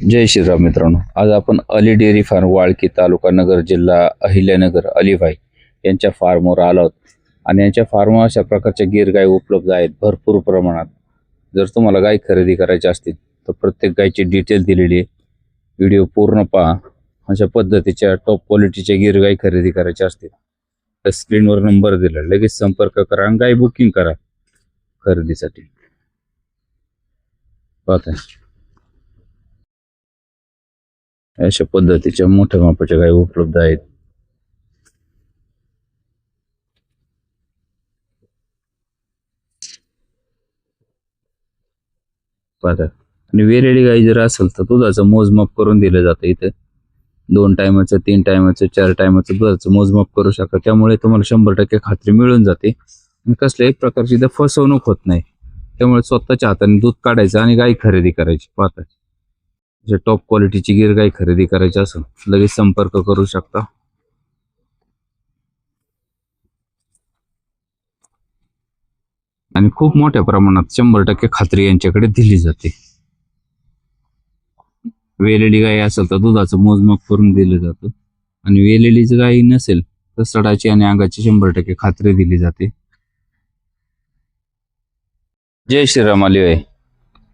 जय श्रीराम मित्रांनो. आज आपण अली डेअरी फार्म वाळकी तालुका नगर जिल्हा अहिल्यानगर अलीभाई यांच्या फार्मवर आलो आहोत. आणि यांच्या फार्मवर अशा प्रकारच्या गिर गाय उपलब्ध आहेत भरपूर प्रमाणात. जर तुम्हाला गाय खरेदी करायची असतील तर प्रत्येक गायची डिटेल दिलेली आहे. व्हिडिओ पूर्ण पहा. अशा पद्धतीच्या टॉप क्वालिटीच्या गिर गाय खरेदी करायच्या असतील तर स्क्रीनवर नंबर दिला. लगेच संपर्क करा आणि गाय बुकिंग करा खरेदीसाठी. पाहता. अशा पद्धतीच्या मोठ्या मापाच्या गाय उपलब्ध आहेत. पाहता. आणि वेरेडी गाई जर असेल तर दुधाचं मोजमाप करून दिलं जातं इथं. दोन टायमाचं तीन टायमाचं चार टायमाचं दुधाचं मोजमाप करू शकता. त्यामुळे तुम्हाला शंभर टक्के खात्री मिळून जाते. आणि कसल्याही प्रकारची इथं फसवणूक होत नाही. त्यामुळे स्वतःच्या हाताने दूध काढायचं आणि गाई खरेदी करायची. पाहता. जे टॉप क्वालिटीची गिर गाई खरेदी करायची असेल लगेच संपर्क करू शकता. आणि खूप मोठ्या प्रमाणात शंभर टक्के खात्री यांच्याकडे दिली जाते. वेलेली गाई असेल तर दुधाचं मोजमाप करून दिलं जातं. आणि वेलेलीच गाई नसेल तर सडाची आणि अंगाची शंभर टक्के खात्री दिली जाते. जय श्रीराम आली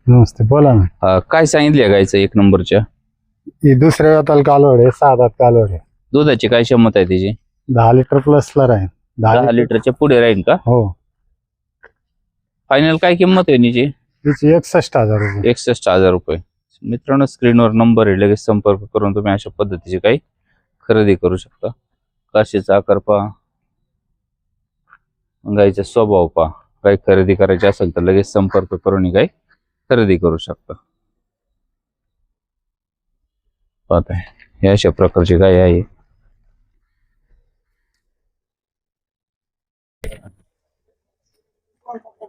नमस्ते बोला ना. काय सांगितले गायचं एक नंबरच्या ही दुसऱ्या वेताला कालवड आहे सहा दात कालवड आहे. दुधाची काय क्षमता आहे त्याची दहा लिटर प्लसला राहील. दहा दहा लिटर. लिटरच्या पुढे राहील का? हो. फायनल काय किंमत आहे निची तिची एकसष्ट हजार रुपये. एकसष्ट हजार रुपये. मित्रांनो स्क्रीनवर नंबर आहे लगेच संपर्क करून तुम्ही अशा पद्धतीची काही खरेदी करू शकता. काशीचा आकार पहा. गाईचा स्वभाव पहा. काही खरेदी करायची असेल तर लगेच संपर्क करून काही खरेदी करू शकता. पाहताय. हे अशा प्रकारची गाय आहे.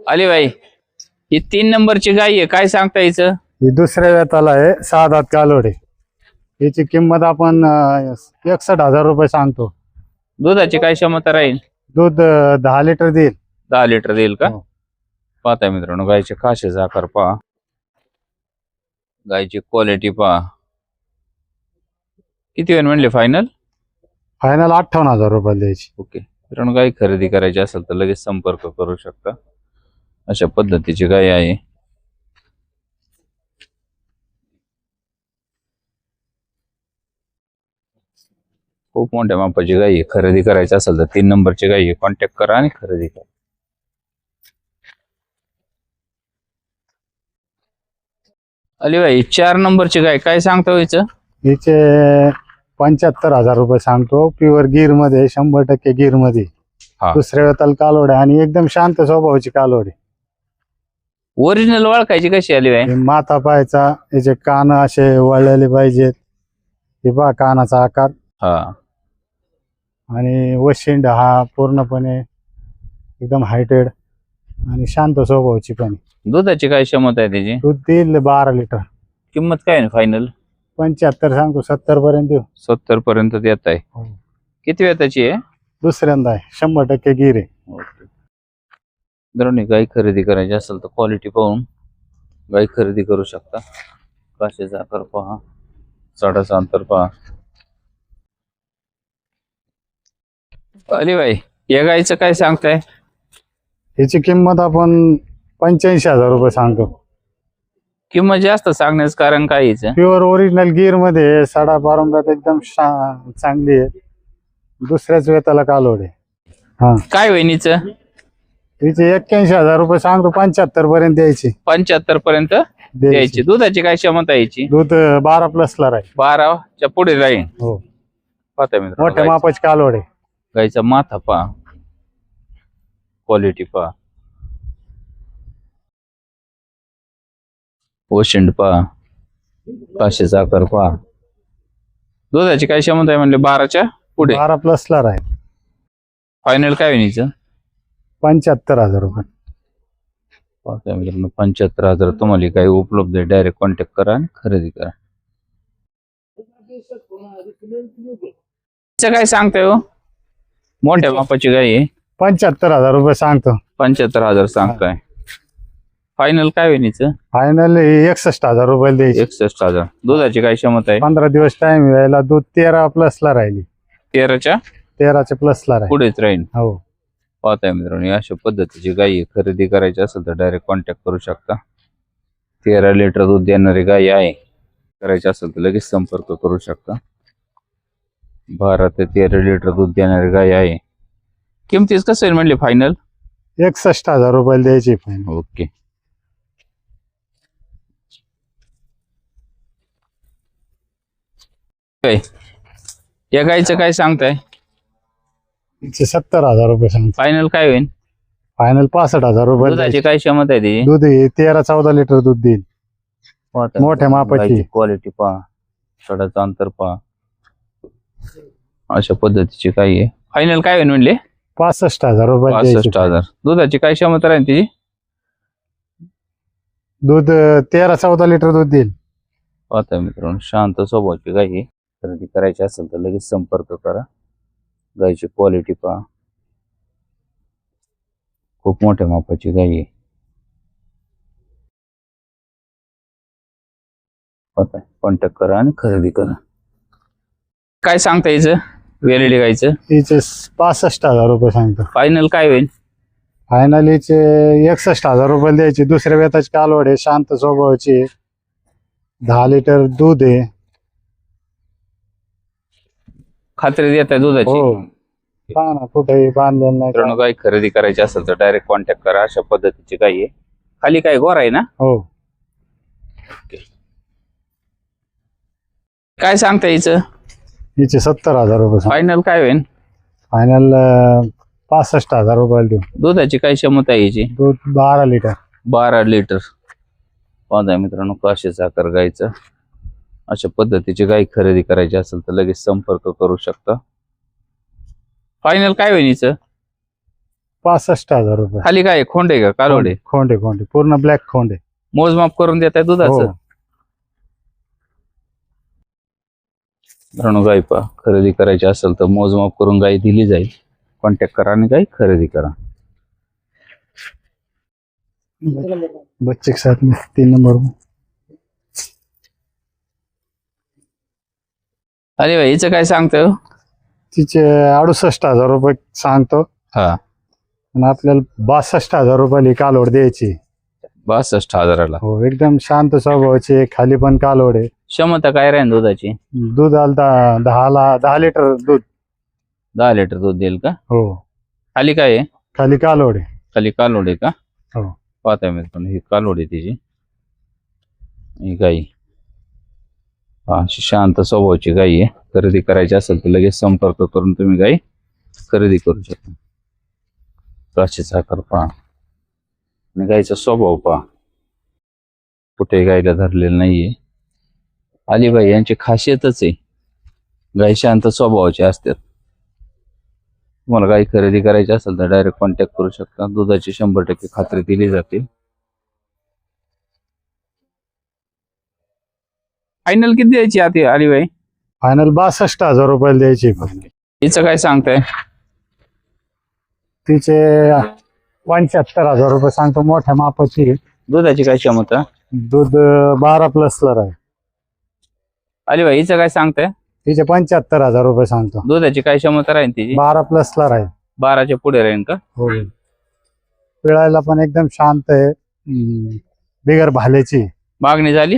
आली बाई ही तीन नंबरची गाय आहे. काय सांगता याचं ही दुसऱ्या वेताला आहे सहा दात कालवड आहे याची किंमत आपण अं, एकसष्ट हजार रुपये सांगतो. दुधाची काय क्षमता राहील? दूध अं, दहा लिटर देईल. दहा लिटर देईल का? हो. पाहताय मित्रांनो गायचे खाशेचा आकार पहा. गायची क्वालिटी पहा. किती वेळ म्हणले? फायनल फायनल अठ्ठावन्न हजार रुपये द्यायची. ओके मित्रांनो गाय खरेदी करायची असेल तर लगेच संपर्क करू शकता. अशा पद्धतीची गाय आहे. खूप मोठ्या मापाची गाय खरेदी करायची असेल तर तीन नंबरची गाय कॉन्टॅक्ट करा आणि खरेदी करा. अली भाई चार नंबरची गाय काय सांगता व्हायचं हिचे पंच्याहत्तर हजार रुपये सांगतो. प्युअर गिरमध्ये शंभर टक्के गिरमध्ये हा. दुसऱ्या वेताला कालवड आहे आणि एकदम शांत स्वभावाची कालवड आहे ओरिजिनल ओळखायची कशी बाई हे माथा पाहायचा याचे कान असे वळलेले पाहिजेत. हे पहा कानाचा आकार. हा. आणि वशिंड हा पूर्णपणे एकदम हायटेड. आणि शांत स्वभावाची पण आहे. दुधाची काय क्षमता आहे त्याची? दूध देईल बारा लिटर. किंमत काय आहे फायनल पंच्याहत्तर सांगतो सत्तर पर्यंत देऊ. सत्तर पर्यंत देत आहे. हो. किती वेताची आहे? दुसऱ्यांदा आहे शंभर टक्के गिर. आहे मित्रांनो गाय खरेदी करायची असेल तर क्वालिटी पाहून गाय खरेदी करू शकता. काशेचा आकार पहा. साडाचा अंतर पहा. अली बाई या गायचं काय सांगताय? याची किंमत आपण पंच्याऐंशी हजार रुपये सांगतो. किंमत जास्त सांगण्याचं कारण काय प्युअर ओरिजिनल गिरमध्ये. साडा पारंब्यात एकदम शा- चांगली आहे. दुसऱ्याच वेताला कालवड आहे. हा. काय वहिनीचं तिचे एक्क्याऐंशी हजार रुपये सांगतो पंच्याहत्तर पर्यंत द्यायची पंच्याहत्तर पर्यंत द्यायची. दुधाची काय क्षमता यायची दूध अं, बारा प्लसला राहील. बाराच्या पुढे राहील. हो. पाहता मित्रांनो मोठ्या गायचं- मापाची कालवड आहे. गाईचा माथा पहा. क्वालिटी पहा. ओशिंड पहा. काशीचा आकार पहा. दुधाची काय क्षमता आहे म्हणले? बाराच्या पुढे? बारा प्लसला राहील. फायनल काय होईल पंच्याहत्तर हजार रुपये. मित्रांनो पंच्याहत्तर हजार. तुम्हाला काही उपलब्ध आहे डायरेक्ट कॉन्टॅक्ट करा आणि खरेदी करा. तिचं काय सांगताय हो? मोठ्या मापाची गाय आहे. पंच्याहत्तर हजार रुपये सांगतो. पंच्याहत्तर हजार सांगताय. फायनल काय होईल हिचं? फायनल एकसष्ट हजार रुपये द्यायची. एकसष्ट हजार. दुधाची काय क्षमता आहे? पंधरा दिवस टाइम यायला दूध तेरा प्लस ला राहिली. तेराच्या? तेराच्या प्लस ला राहिली. पुढेच राहील हो. पाहताय मित्रांनो या अशा पद्धतीची गाई खरेदी करायची असेल तर डायरेक्ट कॉन्टॅक्ट करू शकता. तेरा लिटर दूध देणारी गाई आहे. करायची असेल तर लगेच संपर्क करू शकता. बारा ते तेरा लिटर दूध देणारी गाय आहे. किमतीच कसं आहे म्हणले फायनल एकसष्ट हजार रुपये द्यायची फायनल ओके काय? या गाईचं काय सांगताय? तिचे सत्तर हजार रुपये सांग फायनल काय होईल फायनल पासष्ट हजार रुपये दुधाची द्यायची. काय क्षमता आहे त्याची दूध हे तेरा चौदा लिटर दूध देईल. मोठ्या मापाची. क्वालिटी पहा. सडाचं अंतर पहा. अशा पद्धतीची काही आहे. फायनल काय होईल म्हणले पासष्ट हजार द्यायची पासष्ट हजार. दुधाची काय क्षमता राहील तिची? दूध अं, तेरा चौदा लिटर दूध देईल. पाहता मित्रांनो शांत स्वभावाची गाय आहे. खरेदी करायची असेल तर लगेच संपर्क करा. गायची क्वालिटी पहा. खूप मोठ्या मापाची गाय आहे. कॉन्टॅक्ट करा आणि खरेदी करा. काय सांगता यायचं? वेलेडी गायचं हिचे पासष्ट हजार रुपये सांगतो. फायनल काय होईल? फायनल हिचे एकसष्ट हजार रुपये द्यायची. दुसऱ्या वेताची कालवड आहे शांत स्वभावाची आहे. दहा लिटर दूध आहे. खात्री देत आहे दुधाची? हो. पहा ना कुठेही बांधलेलं नाही. मित्रांनो गाय खरेदी करायची असेल तर डायरेक्ट कॉन्टॅक्ट करा. अशा पद्धतीची गाय आहे. खाली काय गोर आहे ना? हो. काय सांगता यायचं हिचे सत्तर हजार रुपये फायनल काय होईल फायनल पासष्ट हजार रुपयाला देऊ. दुधाची काय क्षमता आहे याची दूध बारा लिटर. बारा लिटर. पाहताय मित्रांनो काशे साखर गायचं अशा पद्धतीची गाय खरेदी करायची असेल तर लगेच संपर्क करू शकता. फायनल काय होईल हिचं? पासष्ट हजार रुपये. खाली काय? खोंड का? कालवडे खोंडे खोंडे. पूर्ण ब्लॅक खोंडे. मोजमाप करून देत आहे हो. मित्रांनो गाय पहा खरेदी करायची असेल तर मोजमाप करून गाय दिली जाईल. कॉन्टॅक्ट करा आणि गाय खरेदी करा. बच्चे के साथ में तीन नंबर. में अरे भाई हिचं काय सांगतोय हो? तिचे अडुसष्ट हजार रुपये सांगतो. हा. आणि आपल्याला बासष्ट हजार रुपयाला ही कालवड द्यायची. बासष्ट हजाराला. हो एकदम शांत स्वभावाची. खाली पण कालवड आहे. क्षमता काय राहील दुधाची? दूध आलं दहा दहाला दहा लिटर दूध. दहा लिटर दूध देईल का? हो. खाली काय आहे? खाली कालवड. आहे खाली कालोड आहे का? हो. पाहताय मित्रांनो ही कालोड आहे तिची. ही गाई. हा अशी शांत स्वभावाची गाई आहे. खरेदी करायची असेल तर लगेच संपर्क करून तुम्ही गाई खरेदी करू शकता. काशी साखर पहा. आणि गाईचा स्वभाव पहा. कुठे गायला धरलेलं नाहीये. अलिबाई यांची खासियतच आहे. गाई शांत स्वभावाचे असतात. तुम्हाला काही खरेदी करायची असेल तर डायरेक्ट कॉन्टॅक्ट करू शकता. दुधाची शंभर टक्के खात्री दिली जाते. फायनल किती द्यायची आधी अलिबाई? फायनल बासष्ट हजार रुपयाला द्यायची final. हिचं काय सांगताय? तिचे पंच्याहत्तर हजार रुपये सांगतो मोठ्या मापाची आहे. दुधाची काय क्षमता? दूध अं, बारा प्लसला राहील. अलिबाई हिचं काय सांगताय? तिचे पंच्याहत्तर हजार रुपये सांगतो. दुधाची काय क्षमता राहील तिची? बारा प्लसला राहील. बाराच्या पुढे राहील का? हो. पिळायला पण एकदम शांत आहे. हम्म, बिगर भाल्याची मागणी झाली?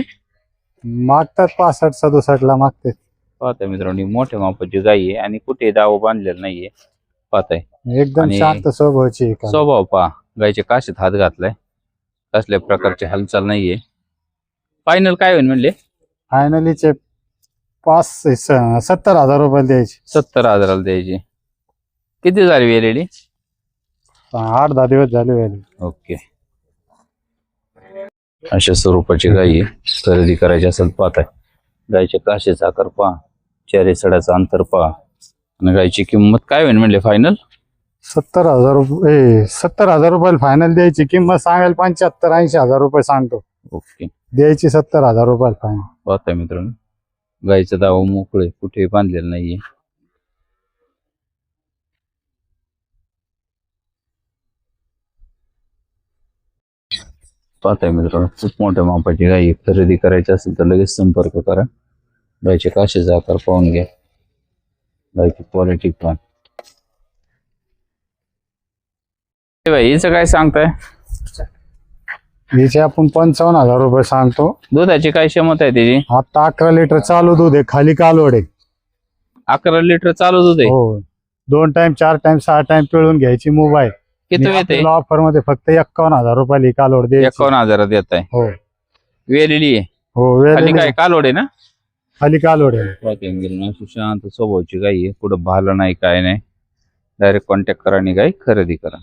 मागतात पासष्ट सदुसष्टला मागते. पाहताय मित्रांनो ही मोठ्या मापाची गाई आहे आणि कुठे दाव बांधलेला नाहीये. पाहताय. एकदम आणि- शांत स्वभावाची आहे. का. स्वभाव पहा गायच्या काशीत हात घातलाय. कसल्या प्रकारची हालचाल नाहीये. फायनल काय होईल म्हणले? फायनलीचे पाच स- सत्तर हजार रुपये द्यायचे. सत्तर हजाराला द्यायची. किती झाली वेलेली आठ दहा दिवस झाले वेळेला. ओके. अशा स्वरूपाची गाई आहे. खरेदी करायची असेल पाहताय. गायच्या काशेचा आकार पहा चारी सडाचं अंतर पहा. आणि गायची किंमत काय होईल म्हणले फायनल सत्तर हजार रुपये सत्तर हजार रुपयाला फायनल द्यायची किंमत सांगायला पंच्याहत्तर ऐंशी हजार रुपये सांगतो. ओके. द्यायची सत्तर हजार रुपयाला फायनल पाहताय मित्रांनो. गायचं दावा मोकळे कुठेही बांधलेलं नाहीये. पाहताय मित्रांनो खूप मोठ्या मापाची गाई. खरेदी करायची असेल तर लगेच संपर्क करा. गायचे काशेचा आकार पाहून घ्या. गायची क्वालिटी पण हिचं काय सांगताय? हिचे आपण पंचावन्न हजार रुपये सांगतो. दुधाची काय क्षमता आहे त्याची? आता अकरा लिटर चालू दूध आहे खाली कालवड आहे. अकरा लिटर चालू दूध आहे? हो. दोन टाइम चार टाइम सहा टाइम पिळून घ्यायची मोबाईल. किती येते? ऑफरमध्ये फक्त एक्कावन्न हजार रुपयाला कालवड द्यायची. एकावन्न हजारात येत आहे. हो. वेलेली आहे. हो वेळ काय? कालोड आहे ना? खाली कालवड आहे. पाहता गेलं अशी शांत स्वभावची आहे. कुठं भालं नाही काय नाही. डायरेक्ट कॉन्टॅक्ट करा आणि गाई खरेदी करा.